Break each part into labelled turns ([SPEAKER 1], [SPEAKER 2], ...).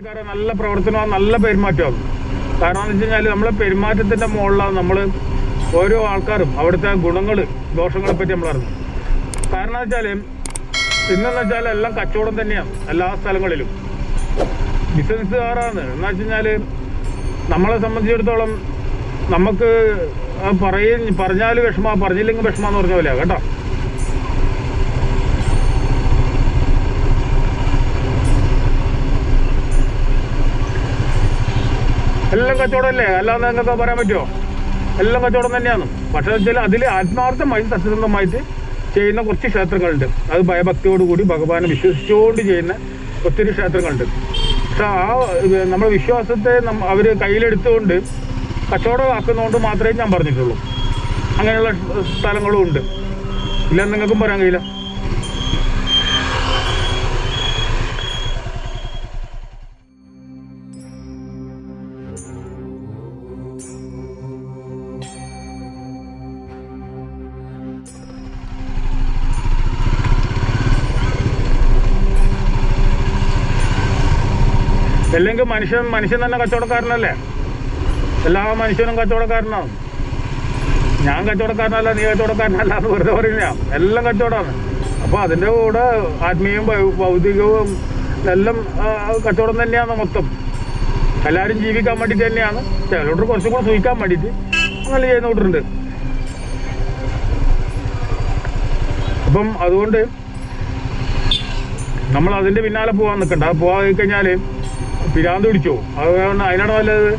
[SPEAKER 1] നല്ല പ്രവർത്തനവും നല്ല പെരുമാറ്റവും കാരണം എന്ന് വെച്ച് കഴിഞ്ഞാൽ നമ്മളെ പെരുമാറ്റത്തിന്റെ മുകളിലാണ് നമ്മൾ ഓരോ ആൾക്കാരും അവിടുത്തെ ഗുണങ്ങൾ ദോഷങ്ങളെ പറ്റി നമ്മൾ അറിഞ്ഞു കാരണം എന്ന് വെച്ചാൽ ഇന്നെന്ന് വെച്ചാൽ എല്ലാം കച്ചവടം തന്നെയാണ് എല്ലാ സ്ഥലങ്ങളിലും. ബിസിനസ്സുകാരാണ്. എന്ന് വെച്ച് കഴിഞ്ഞാൽ നമ്മളെ സംബന്ധിച്ചിടത്തോളം നമുക്ക് പറയും പറഞ്ഞാൽ വിഷമ പറഞ്ഞില്ലെങ്കിൽ വിഷമം എന്ന് പറഞ്ഞ പോലെയാ കേട്ടോ. എല്ലാം കച്ചവടമല്ലേ? അല്ലാതെ നിങ്ങൾക്ക് പറയാൻ പറ്റുമോ? എല്ലാം കച്ചവടം തന്നെയാണ്. പക്ഷേ വെച്ചാൽ അതിൽ ആത്മാർത്ഥമായി സത്യസന്ധമായിട്ട് ചെയ്യുന്ന കുറച്ച് ക്ഷേത്രങ്ങളുണ്ട്. അത് ഭയഭക്തിയോടുകൂടി ഭഗവാനെ വിശ്വസിച്ചുകൊണ്ട് ചെയ്യുന്ന ഒത്തിരി ക്ഷേത്രങ്ങളുണ്ട്. പക്ഷെ ആ നമ്മുടെ വിശ്വാസത്തെ അവർ കയ്യിലെടുത്തുകൊണ്ട് കച്ചവടമാക്കുന്നതുകൊണ്ട് മാത്രമേ ഞാൻ പറഞ്ഞിട്ടുള്ളൂ. അങ്ങനെയുള്ള സ്ഥലങ്ങളും ഉണ്ട്. ഇല്ല നിങ്ങൾക്കും പറയാൻ കഴിയില്ല. അല്ലെങ്കിൽ മനുഷ്യൻ മനുഷ്യൻ തന്നെ കച്ചവടക്കാരനല്ലേ? എല്ലാ മനുഷ്യനും കച്ചവടക്കാരനാണ് ഞാൻ കച്ചവടക്കാരനല്ല നീ കച്ചവടക്കാരനല്ല എന്ന് വെറുതെ പറയുന്ന എല്ലാം കച്ചവടമാണ്. അപ്പോൾ അതിന്റെ കൂടെ ആത്മീയവും ഭൗതികവും എല്ലാം കച്ചവടം തന്നെയാണ് മൊത്തം. എല്ലാവരും ജീവിക്കാൻ വേണ്ടിയിട്ട് തന്നെയാണ്. ചിലരോട് കുറച്ചും കൂടെ സൂക്ഷിക്കാൻ വേണ്ടിയിട്ട് അങ്ങനെ ചെയ്യുന്ന കൂട്ടരുണ്ട് അപ്പം അതുകൊണ്ട് നമ്മൾ അതിന്റെ പിന്നാലെ പോകാൻ നിൽക്കണ്ട. പോകാൻ കഴിഞ്ഞാൽ പിരാന്ത് പിടിച്ചോ? അതുകൊണ്ട് അതിനോട് നല്ലത്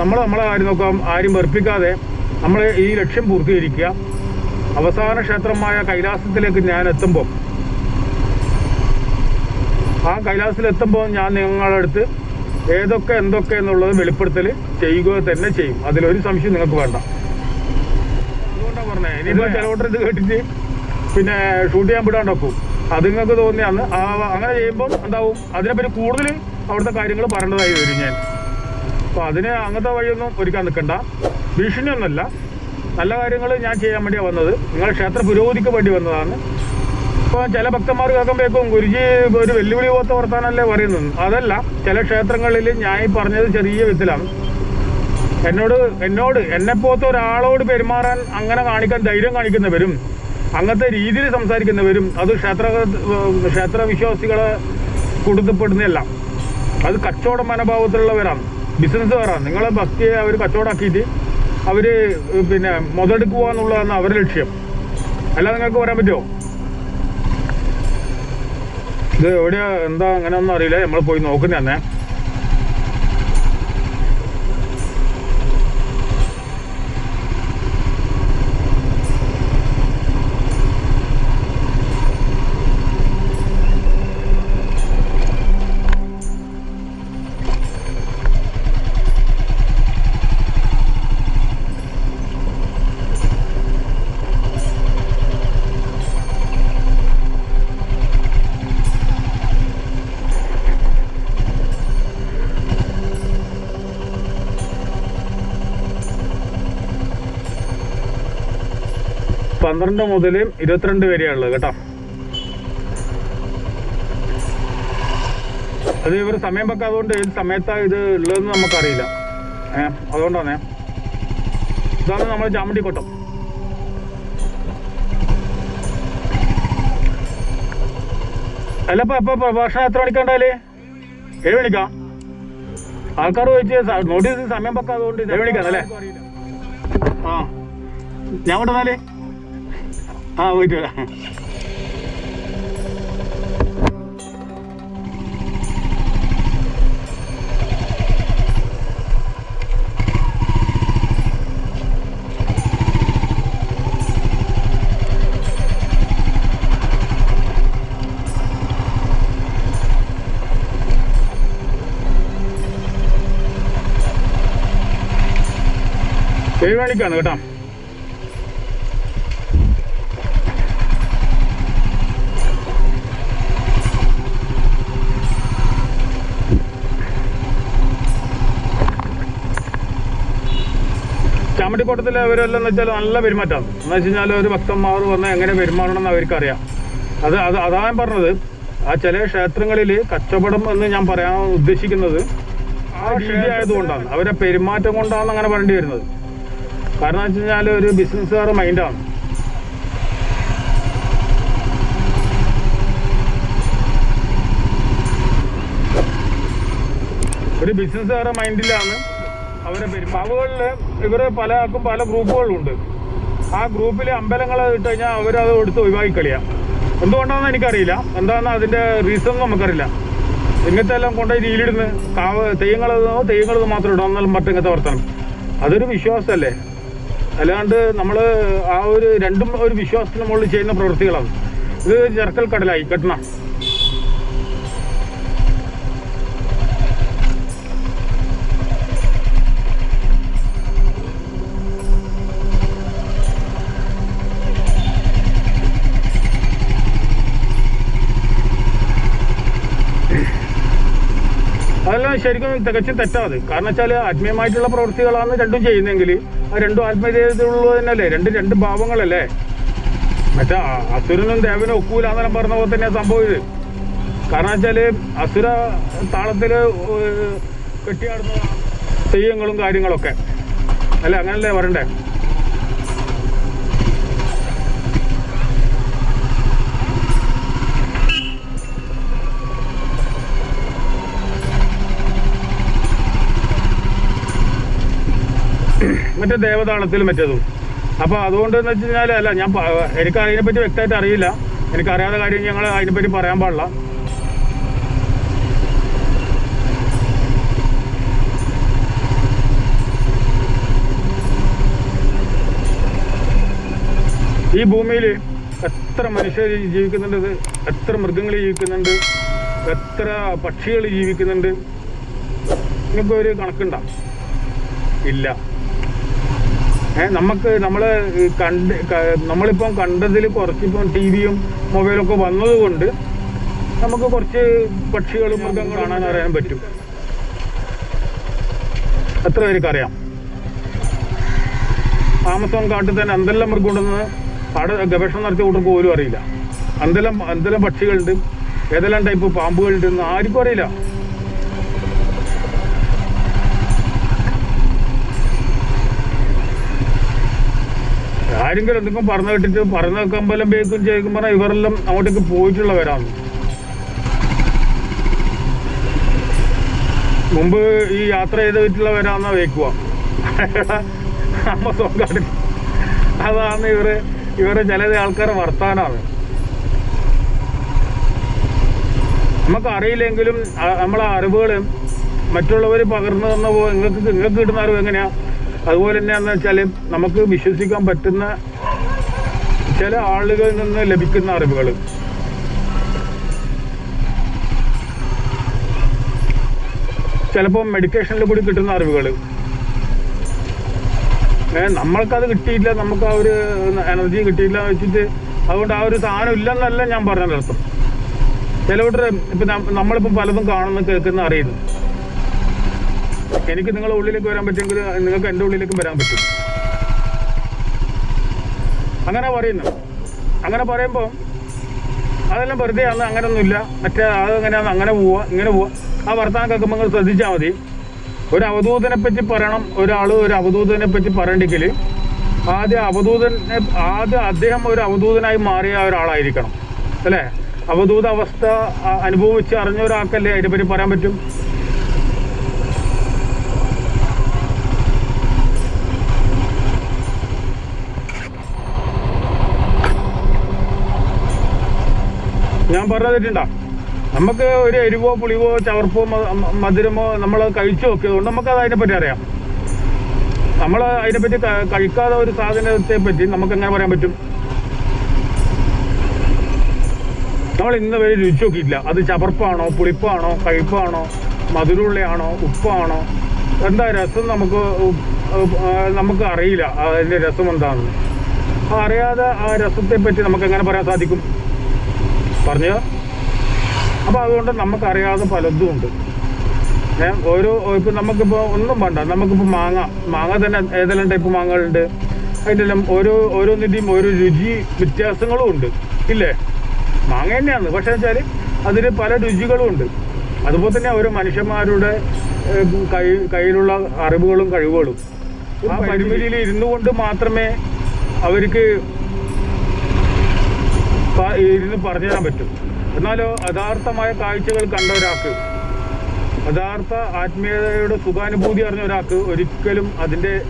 [SPEAKER 1] നമ്മൾ നമ്മളെ കാര്യം നോക്കാം ആരും വെറുപ്പിക്കാതെ നമ്മൾ ഈ ലക്ഷ്യം പൂർത്തീകരിക്കുക. അവസാന ക്ഷേത്രമായ കൈലാസത്തിലേക്ക് ഞാൻ എത്തുമ്പോൾ ആ കൈലാസത്തിലെത്തുമ്പോൾ ഞാൻ നിങ്ങളുടെ അടുത്ത് ഏതൊക്കെ എന്തൊക്കെ എന്നുള്ളത് വെളിപ്പെടുത്തൽ ചെയ്യുക തന്നെ ചെയ്യും. അതിലൊരു സംശയം നിങ്ങൾക്ക് വേണ്ട. അതുകൊണ്ടാണ് പറഞ്ഞത് ഇനിയിപ്പോൾ ചിലവട്ടം ഇത് കേട്ടിട്ട് പിന്നെ ഷൂട്ട് ചെയ്യാൻ വിടാൻ നോക്കും. അത് നിങ്ങൾക്ക് തോന്നിയാന്ന്. അങ്ങനെ ചെയ്യുമ്പോൾ എന്താവും? അതിനെപ്പറ്റി കൂടുതൽ അവിടുത്തെ കാര്യങ്ങൾ പറഞ്ഞതായി വരും ഞാൻ. അപ്പോൾ അതിന് അങ്ങനത്തെ വഴിയൊന്നും ഒരുക്കാൻ നിൽക്കണ്ട ഭീഷണിയൊന്നുമല്ല. നല്ല കാര്യങ്ങൾ ഞാൻ ചെയ്യാൻ വേണ്ടിയാണ് വന്നത്. നിങ്ങൾ ക്ഷേത്ര പുരോഗതിക്ക് വേണ്ടി വന്നതാണ്. ഇപ്പോൾ ചില ഭക്തന്മാർ കേൾക്കുമ്പോഴേക്കും ഗുരുജി ഒരു വെല്ലുവിളി പോത്ത വർത്താനല്ലേ പറയുന്നത്. അതല്ല ചില ക്ഷേത്രങ്ങളിൽ ഞാൻ ഈ പറഞ്ഞത് ചെറിയ വിധത്തിലാണ്. എന്നോട് എന്നോട് എന്നെ പോലത്തെ ഒരാളോട് പെരുമാറാൻ അങ്ങനെ കാണിക്കാൻ ധൈര്യം കാണിക്കുന്നവരും അങ്ങനത്തെ രീതിയിൽ സംസാരിക്കുന്നവരും അത് ക്ഷേത്ര ക്ഷേത്ര വിശ്വാസികളെ കൊടുത്തപ്പെടുന്നതല്ല അത് കച്ചവട മനോഭാവത്തിലുള്ളവരാണ്. ബിസിനസ്സുകാരാണ്. നിങ്ങളെ ഭക്തിയെ അവർ കച്ചവടമാക്കിയിട്ട് അവർ പിന്നെ മുതലെടുക്കുക എന്നുള്ളതാണ് അവരുടെ ലക്ഷ്യം. അല്ല നിങ്ങൾക്ക് പറയാൻ പറ്റുമോ? ഇത് എവിടെയാ എന്താ അങ്ങനെ ഒന്നും അറിയില്ല. നമ്മൾ പോയി നോക്കുന്ന പന്ത്രണ്ട് മുതൽ ഇരുപത്തിരണ്ട് വരെയാണുള്ളത് കേട്ടോ. അത് ഇവർ സമയം വെക്കാതുകൊണ്ട് ഏത് സമയത്താണ് ഇത് ഉള്ളതെന്ന് നമുക്കറിയില്ല. ഏ അതുകൊണ്ടാണേ. ഇതാണ് നമ്മൾ ചാമണ്ടിക്കോട്ടം അല്ല ഇപ്പൊ ഇപ്പൊ പ്രഭാഷണം എത്ര മണിക്കണ്ടാൽ ഏഴ് മണിക്കാ? ആൾക്കാർ ചോദിച്ച് നോട്ടീസ് സമയം വെക്കാതുകൊണ്ട് ഏഴ് മണിക്കാണല്ലേ ആ. ഞാൻ കൊണ്ടുവന്നാലേ? ആ പോയിട്ട് വരാം. ഏഴ് മണിക്കാണ് കേട്ടോ. ചാമട്ടിക്കോട്ടത്തിലെ അവരെല്ലാം എന്ന് വെച്ചാൽ നല്ല പെരുമാറ്റമാണ് എന്ന് വെച്ച് കഴിഞ്ഞാൽ ഒരു ഭക്തന്മാർ വന്ന് എങ്ങനെ പെരുമാറണം എന്ന് അവർക്കറിയാം. അത് അത് അതാ ഞാൻ പറഞ്ഞത്. ആ ചില ക്ഷേത്രങ്ങളിൽ കച്ചവടം എന്ന് ഞാൻ പറയാൻ ഉദ്ദേശിക്കുന്നത് ആ രീതി ആയതുകൊണ്ടാണ്. അവരെ പെരുമാറ്റം കൊണ്ടാണ് അങ്ങനെ പറയേണ്ടി വരുന്നത്. കാരണം വെച്ച് കഴിഞ്ഞാൽ ഒരു ബിസിനസ്സുകാർ മൈൻഡാണ്. ഒരു ബിസിനസ്സുകാരുടെ മൈൻഡിലാണ് അവരെ പെരുമാവുകളിൽ ഇവർ പല ആൾക്കും പല ഗ്രൂപ്പുകളുണ്ട്. ആ ഗ്രൂപ്പിൽ അമ്പലങ്ങൾ ഇട്ട് കഴിഞ്ഞാൽ അവരത് എടുത്ത് ഒഴിവാക്കി കളിയാം എന്തുകൊണ്ടാണെന്ന് എനിക്കറിയില്ല. എന്താണെന്ന് അതിന്റെ റീസൺ നമുക്കറിയില്ല. ഇങ്ങനത്തെ എല്ലാം കൊണ്ടുപോയി രീതിയിലിടുന്ന് കാവ് തെയ്യങ്ങളത് തെയ്യങ്ങളത് മാത്രം ഇടാം എന്നാലും മറ്റിങ്ങനത്തെ വർത്തനം അതൊരു വിശ്വാസമല്ലേ അല്ലാണ്ട് നമ്മൾ ആ ഒരു രണ്ടും ഒരു വിശ്വാസത്തിന് മുകളിൽ ചെയ്യുന്ന പ്രവൃത്തികളാണ്. ഇത് ചെറുക്കൽ കടലായി കെട്ടണം അതെല്ലാം ശരിക്കും തികച്ചും തെറ്റാത് കാരണം വെച്ചാൽ ആത്മീയമായിട്ടുള്ള പ്രവൃത്തികളാണ് രണ്ടും ചെയ്യുന്നെങ്കിൽ ആ രണ്ടും ആത്മീയതയുള്ളത് തന്നെയല്ലേ രണ്ട് രണ്ട് ഭാവങ്ങളല്ലേ? മറ്റേ അസുരനും ദേവനും ഒക്കൂലാന്നെല്ലാം പറഞ്ഞ പോലെ തന്നെ സംഭവം ഇത്. കാരണം വെച്ചാൽ അസുര താളത്തിൽ ഏഹ്, കെട്ടിയാടുന്ന തെയ്യങ്ങളും കാര്യങ്ങളൊക്കെ. അല്ല? അങ്ങനല്ലേ വരണ്ടേ മറ്റേ ദേവതാളത്തിൽ മറ്റേതും. അപ്പൊ അതുകൊണ്ട് എന്ന് വെച്ച് കഴിഞ്ഞാൽ അല്ല ഞാൻ എനിക്ക് അതിനെപ്പറ്റി വ്യക്തമായിട്ട് അറിയില്ല. എനിക്ക് അറിയാത്ത കാര്യം ഞങ്ങൾ അതിനെപ്പറ്റി പറയാൻ പാടില്ല. ഈ ഭൂമിയിൽ എത്ര മനുഷ്യർ ജീവിക്കുന്നുണ്ട് എത്ര മൃഗങ്ങൾ ജീവിക്കുന്നുണ്ട് എത്ര പക്ഷികൾ ജീവിക്കുന്നുണ്ട് നിങ്ങൾക്ക് ഒരു കണക്കുണ്ടോ? ഇല്ല. നമുക്ക് നമ്മൾ കണ്ട് നമ്മളിപ്പം കണ്ടതിൽ കുറച്ചിപ്പം ടി വിയും മൊബൈലും ഒക്കെ വന്നത് കൊണ്ട് നമുക്ക് കുറച്ച് പക്ഷികളും മൃഗങ്ങളും കാണാൻ അറിയാൻ പറ്റും. എത്ര പേർക്ക് അറിയാം ആമസോൺ കാട്ടിൽ തന്നെ എന്തെല്ലാം മൃഗമുണ്ടെന്ന് അവിടെ ഗവേഷണം നടത്തിയ കൂട്ടർക്ക് പോലും അറിയില്ല. എന്തെല്ലാം എന്തെല്ലാം പക്ഷികളുണ്ട്. ഏതെല്ലാം ടൈപ്പ് പാമ്പുകളുണ്ട് എന്ന് ആർക്കും അറിയില്ല. ആരെങ്കിലും എന്തെങ്കിലും പറഞ്ഞു കേട്ടിട്ട് പറഞ്ഞു കമ്പലം ബേക്കും ചെയ്യും പറഞ്ഞാൽ ഇവരെല്ലാം അങ്ങോട്ടേക്ക് പോയിട്ടുള്ളവരാണ്. മുമ്പ് ഈ യാത്ര ചെയ്തിട്ടുള്ളവരാന്നാ വേക്കുക കാട്ടിൽ അതാണ് ഇവർ ഇവരെ ചില ആൾക്കാരെ വർത്താനാണ്. നമുക്ക് അറിയില്ലെങ്കിലും നമ്മളെ അറിവുകൾ മറ്റുള്ളവർ പകർന്നു തന്ന നിങ്ങൾക്ക് നിങ്ങൾക്ക് കിട്ടുന്ന അറിവ് എങ്ങനെയാ? അതുപോലെ തന്നെയാന്ന് വെച്ചാൽ നമുക്ക് വിശ്വസിക്കാൻ പറ്റുന്ന ചില ആളുകളിൽ നിന്ന് ലഭിക്കുന്ന അറിവുകൾ ചിലപ്പോൾ മെഡിക്കേഷനിൽ കൂടി കിട്ടുന്ന അറിവുകൾ നമ്മൾക്കത് കിട്ടിയില്ല നമുക്ക് ആ ഒരു എനർജി കിട്ടിയില്ല വെച്ചിട്ട് അതുകൊണ്ട് ആ ഒരു സാധനം ഇല്ലെന്നല്ല ഞാൻ പറഞ്ഞതിന്റെ അർത്ഥം ചിലവരുടെ ഇപ്പം നമ്മളിപ്പം പലതും കാണുന്ന കേൾക്കുന്ന അറിയുന്നു. എനിക്ക് നിങ്ങളുടെ ഉള്ളിലേക്ക് വരാൻ പറ്റുമെങ്കിൽ നിങ്ങൾക്ക് എന്റെ ഉള്ളിലേക്കും വരാൻ പറ്റും. അങ്ങനെ പറയുന്നു. അങ്ങനെ പറയുമ്പോൾ അതെല്ലാം വെറുതെ ആണ് അങ്ങനെയൊന്നുമില്ല മറ്റേ അതെങ്ങനെയാന്ന് അങ്ങനെ പോവുക ഇങ്ങനെ പോവുക ആ വർത്തമാനം കേൾക്കുമ്പോൾ നിങ്ങൾ ശ്രദ്ധിച്ചാൽ മതി. ഒരു അവധൂതനെ പറ്റി പറയണം ഒരാൾ ഒരു അവധൂതനെ പറ്റി പറയണ്ടെങ്കിൽ ആദ്യം അവധൂതനെ ആദ്യം അദ്ദേഹം ഒരു അവധൂതനായി മാറിയ ഒരാളായിരിക്കണം. അല്ലേ? അവധൂത അവസ്ഥ അനുഭവിച്ച് അറിഞ്ഞ ഒരാൾക്കല്ലേ അതിനെപ്പറ്റി പറയാൻ പറ്റും? ഞാൻ പറഞ്ഞിട്ടുണ്ടാ നമുക്ക് ഒരു എരിവോ പുളിവോ ചവർപ്പോ മധുരമോ നമ്മൾ കഴിച്ചു നോക്കിയതുകൊണ്ട് നമുക്ക് അത് അതിനെപ്പറ്റി അറിയാം. നമ്മൾ അതിനെപ്പറ്റി പറ്റി കഴിക്കാതെ ഒരു സാധനത്തെ പറ്റി നമുക്ക് എങ്ങനെ പറയാൻ പറ്റും? നമ്മൾ ഇന്ന് വരെ രുചി നോക്കിയിട്ടില്ല. അത് ചവർപ്പാണോ പുളിപ്പാണോ കഴിപ്പാണോ മധുരമുള്ളയാണോ ഉപ്പാണോ? എന്താ രസം നമുക്ക് നമുക്ക് അറിയില്ല. അതിന്റെ രസം എന്താണെന്ന്. അറിയാതെ ആ രസത്തെ പറ്റി നമുക്ക് എങ്ങനെ പറയാൻ സാധിക്കും? പറഞ്ഞോ അപ്പോൾ അതുകൊണ്ട് നമുക്കറിയാതെ പലതും ഉണ്ട് ഏഹ് ഓരോ ഇപ്പം നമുക്കിപ്പോൾ ഒന്നും വേണ്ട. നമുക്കിപ്പോൾ മാങ്ങ മാങ്ങ തന്നെ ഏതെല്ലാം ടൈപ്പ് മാങ്ങകളുണ്ട്? അതിന്റെ എല്ലാം ഓരോ ഓരോന്നിന്റെയും ഓരോ രുചി വ്യത്യാസങ്ങളും ഉണ്ട്. ഇല്ലേ? മാങ്ങ തന്നെയാണ്. പക്ഷെ വെച്ചാൽ അതിന് പല രുചികളും ഉണ്ട്. അതുപോലെ തന്നെ ഓരോ മനുഷ്യന്മാരുടെ കൈ കയ്യിലുള്ള അറിവുകളും കഴിവുകളും. ആ പരിമിതിയിൽ ഇരുന്നു കൊണ്ട് മാത്രമേ അവർക്ക് ഇരുന്ന് പറഞ്ഞു തരാൻ പറ്റും. എന്നാലോ യഥാർത്ഥമായ കാഴ്ചകൾ കണ്ട ഒരാൾക്ക് യഥാർത്ഥ ആത്മീയതയുടെ സുഖാനുഭൂതി അറിഞ്ഞ ഒരാൾക്ക് ഒരിക്കലും അതിന്റെ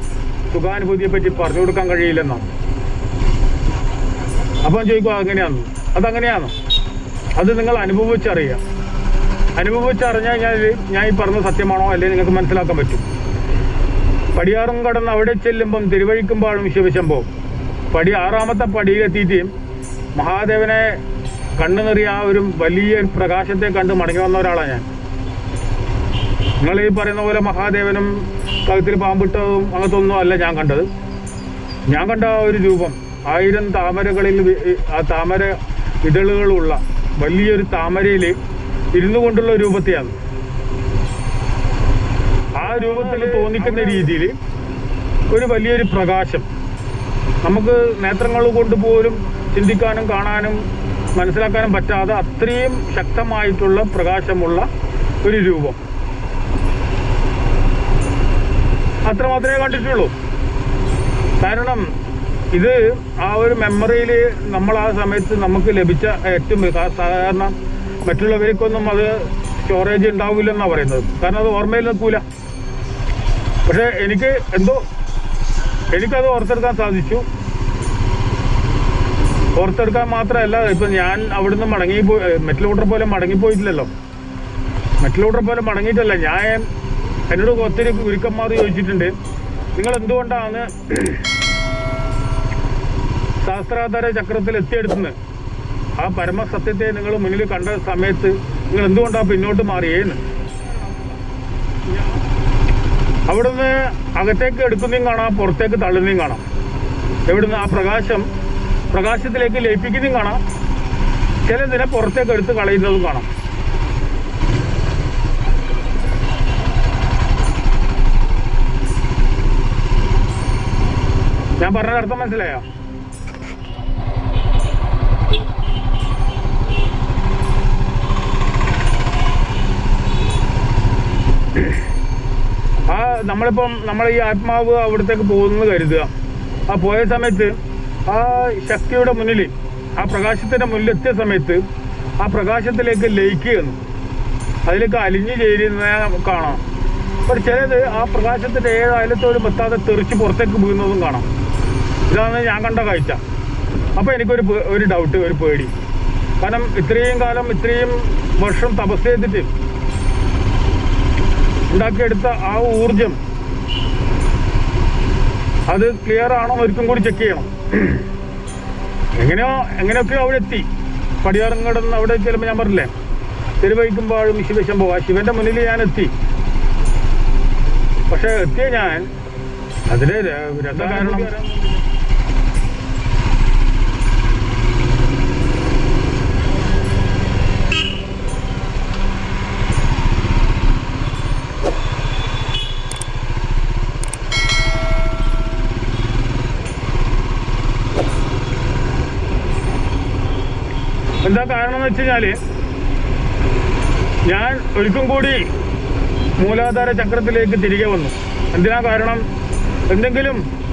[SPEAKER 1] സുഖാനുഭൂതിയെ പറ്റി പറഞ്ഞു കൊടുക്കാൻ കഴിയില്ലെന്നാണ്. അപ്പം ചോദിക്കും അങ്ങനെയാന്ന് അതങ്ങനെയാണോ. അത് നിങ്ങൾ അനുഭവിച്ചറിയുക. അനുഭവിച്ചറിഞ്ഞാൽ ഞാൻ ഞാൻ ഈ പറഞ്ഞ സത്യമാണോ അല്ലെങ്കിൽ നിങ്ങൾക്ക് മനസ്സിലാക്കാൻ പറ്റും. പടിയാറും കടന്ന് അവിടെ ചെല്ലുമ്പം തിരുവഴിക്കുമ്പോഴും ശിവശംഭോ പടി ആറാമത്തെ പടിയിലെത്തിയിട്ട് മഹാദേവനെ കണ്ണു നിറിയ ആ ഒരു വലിയ പ്രകാശത്തെ കണ്ട് മടങ്ങി വന്ന ഒരാളാണ് ഞാൻ. നിങ്ങൾ ഈ പറയുന്ന പോലെ മഹാദേവനും കഴുത്തിൽ പാമ്പിട്ടതും അങ്ങനത്തെ ഒന്നും അല്ല ഞാൻ കണ്ടത്. ഞാൻ കണ്ട ആ ഒരു രൂപം ആയിരം താമരകളിൽ ആ താമര ഇതളുകളുള്ള വലിയൊരു താമരയിൽ ഇരുന്നു കൊണ്ടുള്ള രൂപത്തെയാണ്. ആ രൂപത്തിൽ തോന്നിക്കുന്ന രീതിയിൽ ഒരു വലിയൊരു പ്രകാശം. നമുക്ക് നേത്രങ്ങൾ കൊണ്ട് പോലും ചിന്തിക്കാനും കാണാനും മനസ്സിലാക്കാനും പറ്റാതെ അത്രയും ശക്തമായിട്ടുള്ള പ്രകാശമുള്ള ഒരു രൂപം. അത്ര മാത്രമേ കണ്ടിട്ടുള്ളൂ. കാരണം ഇത് ആ ഒരു മെമ്മറിയിൽ നമ്മൾ ആ സമയത്ത് നമുക്ക് ലഭിച്ച ഏറ്റവും സാധാരണ മറ്റുള്ളവർക്കൊന്നും അത് സ്റ്റോറേജ് ഉണ്ടാവില്ലെന്നാണ് പറയുന്നത്. കാരണം അത് ഓർമ്മയിൽ നിൽക്കൂല. പക്ഷെ എനിക്ക് എന്തോ എനിക്കത് ഓർത്തെടുക്കാൻ സാധിച്ചു. ഓർത്തെടുക്കാൻ മാത്രമല്ല ഇപ്പൊ ഞാൻ അവിടുന്ന് മടങ്ങി മെറ്റൽ ഓർഡർ പോലെ മടങ്ങിപ്പോയിട്ടില്ലല്ലോ. മെറ്റൽ ഓർഡർ പോലെ മടങ്ങിയിട്ടല്ല ഞാൻ എന്നോട് ഒത്തിരി ഗുരുക്കന്മാർ ചോദിച്ചിട്ടുണ്ട്. നിങ്ങൾ എന്തുകൊണ്ടാണ് ശാസ്ത്രാധാര ചക്രത്തിൽ എത്തിയെടുത്തുന്നത് ആ പരമസത്യത്തെ നിങ്ങൾ മുന്നിൽ കണ്ട സമയത്ത് നിങ്ങൾ എന്തുകൊണ്ടാണ് പിന്നോട്ട് മാറിയേന്ന്? അവിടുന്ന് അകത്തേക്ക് എടുക്കുന്നതും കാണാം പുറത്തേക്ക് തള്ളുന്നതും കാണാം. എവിടുന്ന് ആ പ്രകാശം പ്രകാശത്തിലേക്ക് ലയിപ്പിക്കുന്നതും കാണാം. ചില ചിലതിനെ പുറത്തേക്ക് എടുത്ത് കളയുന്നതും കാണാം. ഞാൻ പറഞ്ഞ അർത്ഥം മനസ്സിലായോ? ആ നമ്മളിപ്പം നമ്മൾ ഈ ആത്മാവ് അവിടത്തേക്ക് പോകുന്നത് കരുതുക. ആ പോയ സമയത്ത് ആ ശക്തിയുടെ മുന്നിൽ ആ പ്രകാശത്തിന്റെ മുന്നിലെത്തിയ സമയത്ത് ആ പ്രകാശത്തിലേക്ക് ലയിക്കുകയെന്ന് അതിലേക്ക് അലിഞ്ഞു ചേരുന്ന കാണാം. പക്ഷെ ചിലത് ആ പ്രകാശത്തിന്റെ ഏത് അയലത്തോടും എത്താതെ തെറിച്ച് പുറത്തേക്ക് വീഴുന്നതും കാണാം. ഇതാണ് ഞാൻ കണ്ട കാഴ്ച. അപ്പൊ എനിക്കൊരു ഒരു ഡൗട്ട് ഒരു പേടി. കാരണം ഇത്രയും കാലം ഇത്രയും വർഷം തപസ് ചെയ്തിട്ട് ഉണ്ടാക്കിയെടുത്ത ആ ഊർജം അത് ക്ലിയർ ആണോ ഒരിക്കും കൂടി ചെക്ക് ചെയ്യണം. എങ്ങനെയോ എങ്ങനെയൊക്കെയോ അവിടെ എത്തി. പടിയാറങ്ങടന്ന് അവിടെ ചെല്ലുമ്പോൾ ഞാൻ പറഞ്ഞില്ലേ തിരുവഹിക്കുമ്പോഴും ശിവശംഭോ ആ ശിവന്റെ മുന്നിൽ ഞാൻ എത്തി. പക്ഷെ എത്തിയ ഞാൻ അതിലെ ര- രസകാരണം കാരണം എന്ന് വെച്ച് കഴിഞ്ഞാൽ ഞാൻ ഒരിക്കും കൂടി മൂലാധാര ചക്രത്തിലേക്ക് തിരികെ വന്നു. എന്തിനാ കാരണം? എന്തെങ്കിലും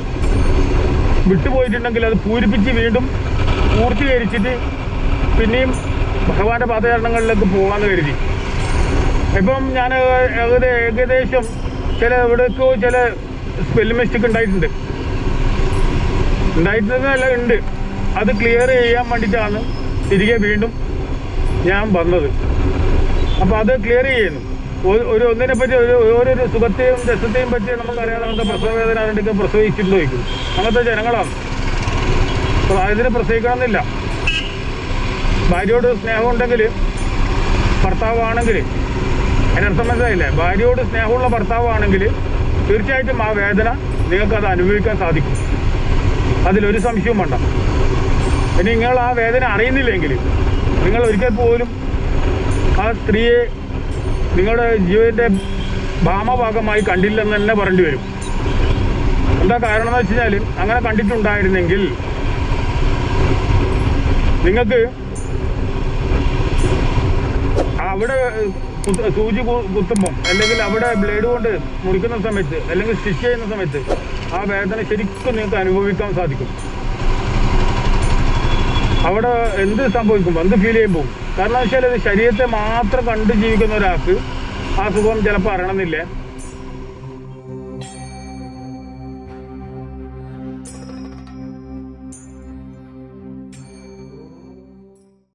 [SPEAKER 1] വിട്ടുപോയിട്ടുണ്ടെങ്കിൽ അത് പൂരിപ്പിച്ച് വീണ്ടും പൂർത്തീകരിച്ചിട്ട് പിന്നെയും ഭഗവാന്റെ പാദചരണങ്ങളിലേക്ക് പോകാമെന്ന് കരുതി. ഇപ്പം ഞാൻ ഏകദേ- ഏകദേശം ചില എവിടേക്കോ ചില സ്പെല്ല് മിസ്റ്റേക്ക് ഉണ്ടായിട്ടുണ്ട്. ഉണ്ടായിട്ടുണ്ടെന്നല്ല ഉണ്ട്. അത് ക്ലിയർ ചെയ്യാൻ വേണ്ടിയിട്ടാണ് തിരികെ വീണ്ടും ഞാൻ വന്നത്. അപ്പോൾ അത് ക്ലിയർ ചെയ്യുന്നു. ഒരു- ഒന്നിനെ പറ്റി ഒരു ഓരോരു സുഖത്തെയും രസത്തെയും പറ്റി നമുക്ക് നമുക്ക് പ്രസവവേദന അതിന്റെയൊക്കെ പ്രസവിച്ചിട്ട് വയ്ക്കും അങ്ങനത്തെ ജനങ്ങളാണ്. പ്രായത്തിന് പ്രസവിക്കണമെന്നില്ല. ഭാര്യയോട് സ്നേഹം ഉണ്ടെങ്കിൽ ഭർത്താവാണെങ്കിൽ അതിനർത്ഥം മനസ്സിലായില്ലേ? ഭാര്യയോട് സ്നേഹമുള്ള ഭർത്താവാണെങ്കിൽ തീർച്ചയായിട്ടും ആ വേദന നിങ്ങൾക്കത് അനുഭവിക്കാൻ സാധിക്കും. അതിലൊരു സംശയവും വേണ്ട. ഇനി നിങ്ങൾ ആ വേദന അറിയുന്നില്ലെങ്കിൽ നിങ്ങൾ ഒരിക്കൽ പോലും ആ സ്ത്രീയെ നിങ്ങളുടെ ജീവിതത്തെ ഭാമഭാഗമായി കണ്ടില്ലെന്ന് തന്നെ പറയേണ്ടി വരും. എന്താ കാരണം എന്ന് വെച്ച് കഴിഞ്ഞാൽ അങ്ങനെ കണ്ടിട്ടുണ്ടായിരുന്നെങ്കിൽ നിങ്ങൾക്ക് അവിടെ സൂചി കുത്തുമ്പം അല്ലെങ്കിൽ അവിടെ ബ്ലേഡ് കൊണ്ട് മുറിക്കുന്ന സമയത്ത് അല്ലെങ്കിൽ സ്റ്റിച്ച് ചെയ്യുന്ന സമയത്ത് ആ വേദന ശരിക്കും നിങ്ങൾക്ക് അനുഭവിക്കാൻ സാധിക്കും. അവിടെ എന്ത് സംഭവിക്കും? എന്ത് ഫീൽ ചെയ്യാൻ പോകും. കാരണം വെച്ചാൽ ശരീരത്തെ മാത്രം കണ്ടു ജീവിക്കുന്ന ഒരാൾക്ക് ആ സുഖം ചിലപ്പോൾ അറിയണമെന്നില്ല.